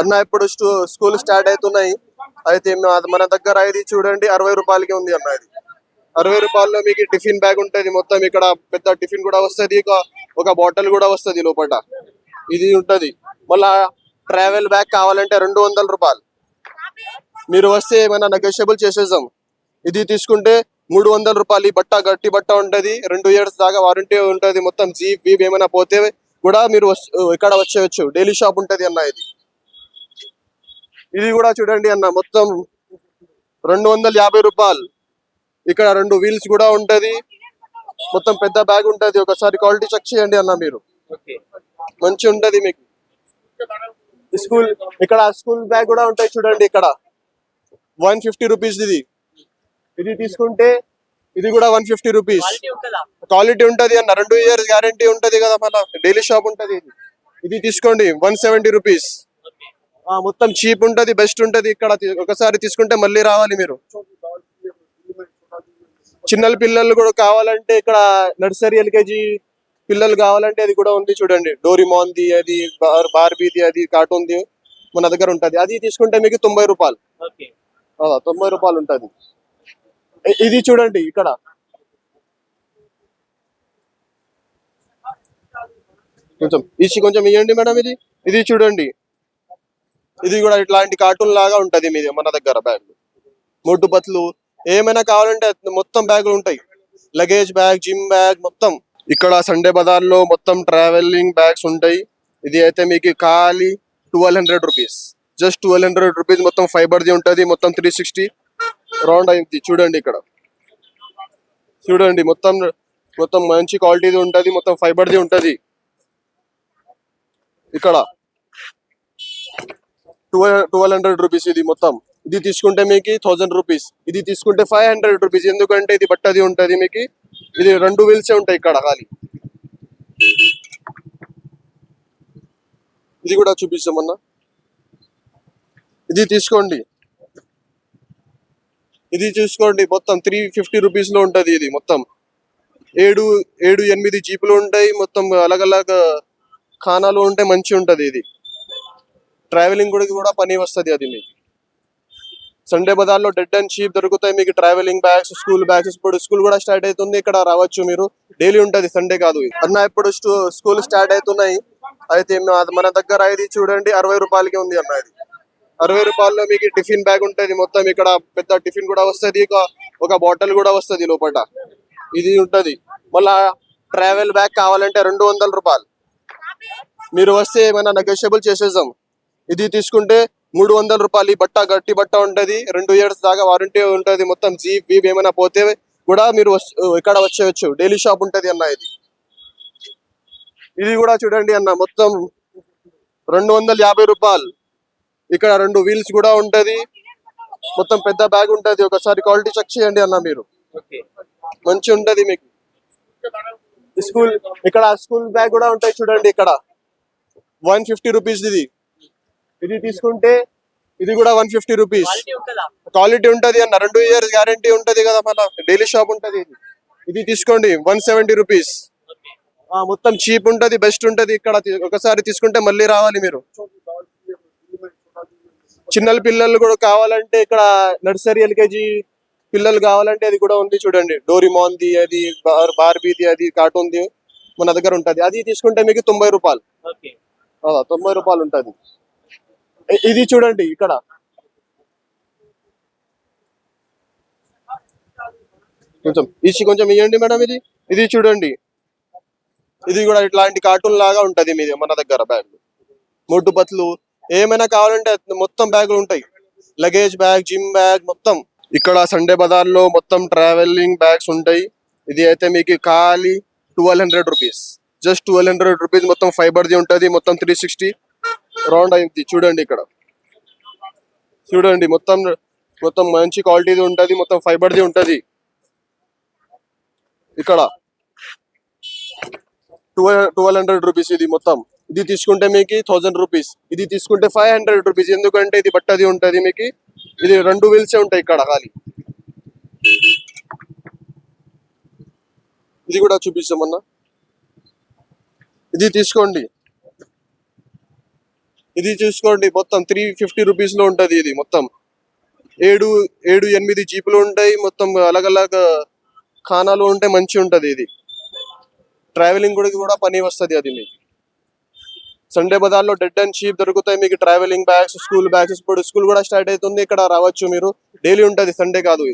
అన్న ఇప్పుడు school start అవుతున్నాయి. అయితే మన దగ్గర ఇది చూడండి అరవై రూపాయలకి ఉంది అన్న ఇది. అరవై రూపాయల్లో మీకు టిఫిన్ బ్యాగ్ ఉంటది. మొత్తం ఇక్కడ పెద్ద టిఫిన్ కూడా వస్తది. ఒక బాటిల్ కూడా వస్తది లోపల ఇది ఉంటది. మళ్ళా ట్రావెల్ బ్యాగ్ కావాలంటే రెండు వందల రూపాయలు. మీరు వస్తే ఏమైనా నెగోషియబుల్ చేసేద్దాం. ఇది తీసుకుంటే మూడు వందల రూపాయలు. బట్ట గట్టి బట్ట ఉంటది. రెండు ఇయర్స్ దాకా వారంటీ ఉంటది. మొత్తం జీప్ వీప్ ఏమైనా పోతే కూడా మీరు ఇక్కడ వచ్చేయచ్చు. డైలీ షాప్ ఉంటది అన్న ఇది. ఇది కూడా చూడండి అన్న మొత్తం రెండు వందల యాభై రూపాయలు. ఇక్కడ రెండు వీల్స్ కూడా ఉంటది. మొత్తం పెద్ద బ్యాగ్ ఉంటది. ఒకసారి క్వాలిటీ చెక్ చేయండి అన్న మీరు. మంచి ఉంటది మీకు. స్కూల్ ఇక్కడ స్కూల్ బ్యాగ్ కూడా ఉంటాయి చూడండి ఇక్కడ. వన్ ఫిఫ్టీ రూపీస్ ఇది. ఇది తీసుకుంటే ఇది కూడా వన్ ఫిఫ్టీ రూపీస్. క్వాలిటీ ఉంటది అన్న రెండు ఇయర్స్ గ్యారంటీ ఉంటది కదా మళ్ళా. డైలీ షాప్ ఉంటది ఇది. ఇది తీసుకోండి వన్ సెవెంటీ రూపీస్. మొత్తం చీప్ ఉంటది బెస్ట్ ఉంటది. ఇక్కడ ఒకసారి తీసుకుంటే మళ్ళీ రావాలి మీరు. చిన్నల పిల్లలు కూడా కావాలంటే ఇక్కడ నర్సరీ ఎల్కేజీ పిల్లలు కావాలంటే అది కూడా ఉంది చూడండి. డోరిమాన్ది అది బార్- బార్బీది అది కార్టూన్ది మన దగ్గర ఉంటది. అది తీసుకుంటే మీకు తొంభై రూపాయలు. తొంభై రూపాయలు ఉంటది. ఇది చూడండి ఇక్కడ. కొంచెం ఇచ్చి కొంచెం ఇవ్వండి మేడం ఇది. ఇది చూడండి. ఇది కూడా ఇట్లాంటి కార్టూన్ లాగా ఉంటది మీది మన దగ్గర బ్యాగ్ మొడ్డు బతులు ఏమైనా కావాలంటే మొత్తం బ్యాగులు ఉంటాయి. లగేజ్ బ్యాగ్ జిమ్ బ్యాగ్ మొత్తం. ఇక్కడ సండే బజార్లో మొత్తం ట్రావెలింగ్ బ్యాగ్స్ ఉంటాయి. ఇది అయితే మీకు ఖాళీ twelve hundred rupees just twelve hundred rupees మొత్తం ఫైబర్ది ది ఉంటది మొత్తం త్రీ సిక్స్టీ రౌండ్ అయింది చూడండి ఇక్కడ. చూడండి మొత్తం మొత్తం మంచి క్వాలిటీది ఉంటది మొత్తం ఫైబర్ది ది ఉంటది. ఇక్కడ. ట్వెల్వ్ హండ్రెడ్ రూపీస్ ఇది మొత్తం. ఇది తీసుకుంటే మీకు థౌజండ్ రూపీస్ ఇది తీసుకుంటే ఫైవ్ హండ్రెడ్ రూపీస్ ఎందుకంటే ఇది బట్టది ఉంటుంది మీకు. ఇది రెండు వీల్సే ఉంటాయి ఇక్కడ ఖాళీ. ఇది కూడా చూపిస్తామన్నా ఇది తీసుకోండి. ఇది చూసుకోండి. మొత్తం త్రీ ఫిఫ్టీ రూపీస్లో ఉంటుంది ఇది మొత్తం. ఏడు ఏడు ఎనిమిది జీపులు ఉంటాయి. మొత్తం అలగ్ అలగ్ ఖానాలు ఉంటాయి మంచి ఉంటుంది ఇది. ట్రావెలింగ్ కూడా కూడా పని వస్తది అది మీకు. సండే బజార్లో డెడ్ అండ్ చీప్ దొరుకుతాయి మీకు ట్రావెలింగ్ బ్యాగ్స్ స్కూల్ బ్యాగ్స్ ఇప్పుడు స్కూల్ కూడా స్టార్ట్ అవుతుంది ఇక్కడ రావచ్చు మీరు. డైలీ ఉంటుంది సండే కాదు అన్న ఇప్పుడు స్కూల్ స్టార్ట్ అవుతున్నాయి. అయితే మన దగ్గర ఇది చూడండి అరవై రూపాయలకి ఉంది అన్న ఇది. అరవై రూపాయల్లో మీకు టిఫిన్ బ్యాగ్ ఉంటుంది మొత్తం ఇక్కడ పెద్ద టిఫిన్ కూడా వస్తది ఒక బాటిల్ కూడా వస్తది లోపల ఇది ఉంటది. మళ్ళా ట్రావెల్ బ్యాగ్ కావాలంటే రెండు వందల రూపాయలు. మీరు వస్తే ఏమైనా నెగోషియబుల్ చేసేద్దాం. ఇది తీసుకుంటే మూడు వందల రూపాయలు. ఈ బట్ట గట్టి బట్ట ఉంటది. రెండు ఇయర్స్ దాకా వారంటీ ఉంటది. మొత్తం జీప్ వీప్ ఏమైనా పోతే కూడా మీరు ఇక్కడ వచ్చేయచ్చు. డైలీ షాప్ ఉంటది అన్న ఇది. ఇది కూడా చూడండి అన్న మొత్తం రెండు వందల యాభై రూపాయలు. ఇక్కడ రెండు వీల్స్ కూడా ఉంటది. మొత్తం పెద్ద బ్యాగ్ ఉంటది. ఒకసారి క్వాలిటీ చెక్ చేయండి అన్న మీరు. మంచి ఉంటది మీకు. స్కూల్ ఇక్కడ స్కూల్ బ్యాగ్ కూడా ఉంటాయి చూడండి ఇక్కడ. వన్ ఫిఫ్టీ రూపీస్ ఇది. ఇది తీసుకుంటే ఇది కూడా వన్ ఫిఫ్టీ రూపీస్. క్వాలిటీ ఉంటది అన్న రెండు ఇయర్స్ గ్యారంటీ ఉంటది కదా మళ్ళా. డైలీ షాప్ ఉంటది ఇది. ఇది తీసుకోండి వన్ సెవెంటీ రూపీస్. మొత్తం చీప్ ఉంటది బెస్ట్ ఉంటది. ఇక్కడ ఒకసారి తీసుకుంటే మళ్ళీ రావాలి మీరు. చిన్నల పిల్లలు కూడా కావాలంటే ఇక్కడ నర్సరీ ఎల్కేజీ పిల్లలు కావాలంటే అది కూడా ఉంది చూడండి. డోరిమాన్ది అది బార్- బార్బీది అది కార్టూన్ది మన దగ్గర ఉంటది. అది తీసుకుంటే మీకు తొంభై రూపాయలు. తొంభై రూపాయలు ఉంటది. ఇది చూడండి ఇక్కడ. కొంచెం ఇచ్చి కొంచెం ఇవ్వండి మేడం ఇది. ఇది చూడండి. ఇది కూడా ఇట్లాంటి కార్టూన్ లాగా ఉంటది మీది మన దగ్గర బ్యాగ్ మొడ్డు బతులు ఏమైనా కావాలంటే మొత్తం బ్యాగులు ఉంటాయి. లగేజ్ బ్యాగ్ జిమ్ బ్యాగ్ మొత్తం. ఇక్కడ సండే బజార్లో మొత్తం ట్రావెలింగ్ బ్యాగ్స్ ఉంటాయి. ఇది అయితే మీకు ఖాళీ twelve hundred rupees just twelve hundred rupees మొత్తం ఫైబర్ది ది మొత్తం త్రీ సిక్స్టీ రౌండ్ అయింది. చూడండి ఇక్కడ. చూడండి. మొత్తం మొత్తం మంచి క్వాలిటీది ఉంటుంది. మొత్తం ఫైబర్ ది ఉంటది. ఇక్కడ. ట్వెల్వ్ ట్వెల్వ్ హండ్రెడ్ రూపీస్ ఇది మొత్తం. ఇది తీసుకుంటే మీకు థౌజండ్ రూపీస్. ఇది తీసుకుంటే ఫైవ్ హండ్రెడ్ రూపీస్. ఎందుకంటే ఇది బట్టది ఉంటుంది మీకు. ఇది రెండు వీల్సే ఉంటాయి ఇక్కడ ఖాళీ. ఇది కూడా చూపిస్తామన్నా. ఇది తీసుకోండి. ఇది చూసుకోండి మొత్తం త్రీ ఫిఫ్టీ రూపీస్లో ఇది మొత్తం. ఏడు ఏడు ఎనిమిది జీపులు ఉంటాయి మొత్తం అలగలగ ఖానాలు ఉంటాయి మంచి ఉంటది ఇది. ట్రావెలింగ్ కూడా కూడా పని వస్తుంది అది మీకు. సండే బజార్లో డెడ్ అండ్ చీప్ దొరుకుతాయి మీకు ట్రావెలింగ్ బ్యాగ్స్ స్కూల్ బ్యాగ్స్ ఇప్పుడు స్కూల్ కూడా స్టార్ట్ అవుతుంది ఇక్కడ రావచ్చు మీరు. డైలీ ఉంటది సండే కాదు